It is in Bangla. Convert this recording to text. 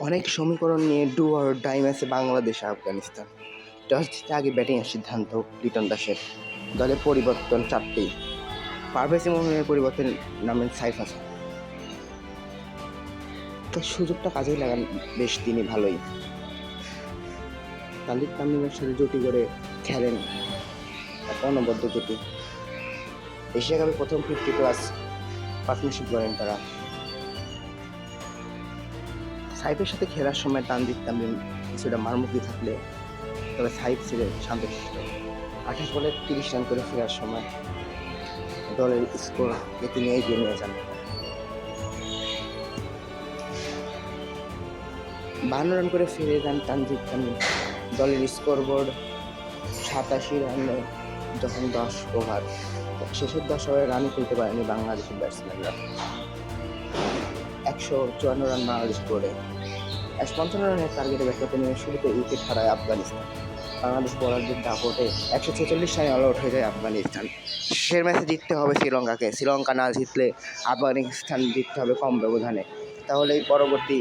অনেক সমীকরণ নিয়ে ডু অর ডাই ম্যাচে বাংলাদেশ আফগানিস্তান। টস জিতে আগে ব্যাটিংয়ের সিদ্ধান্ত, লিটন দাসের। দলে পরিবর্তন চারটেই। পারভেজ ইমনের পরিবর্তন নামেন সাইফ হাসান। তো সুযোগটা কাজেই লাগান বেশ তিনি ভালোই। তালিক তামিমের সাথে জুটি করে খেলেন এক অনবদ্য জুটি। এশিয়া কাপে প্রথম ফিফটি প্লাস পার্টনারশিপ করেন তারা। সাইফের সাথে খেলার সময় তানজিদ তামিম কিছুটা মারমুখী থাকলে তবে সাইফ ছিলেন শান্তশিষ্ট আঠাশ বলে তিরিশ রান করে ফেরার সময় দলের স্কোরকে তিনি এগিয়ে নিয়ে যান। বান্ন রান করে ফিরে যান তানজিদ তামিম দলের স্কোর বোর্ড সাতাশি রানে যখন দশ ওভার, শেষের দশ ওভারে রানই তুলতে পারেনি বাংলাদেশের ব্যাটসম্যানরা। একশো চুয়ান্ন রান বাংলাদেশ স্কোরে একশো পঞ্চান্ন রানের টার্গেটে ব্যাট করতে নেমে শুরুতে উইকেট হারায় আফগানিস্তান। বাংলাদেশ বোলারদের দাপটে একশো ছেচল্লিশ রানে অল আউট হয়ে যায় আফগানিস্তান। শেষের ম্যাচে জিততে হবে শ্রীলঙ্কাকে। শ্রীলঙ্কা না জিতলে আফগানিস্তান জিততে হবে কম ব্যবধানে। তাহলে এই পরবর্তী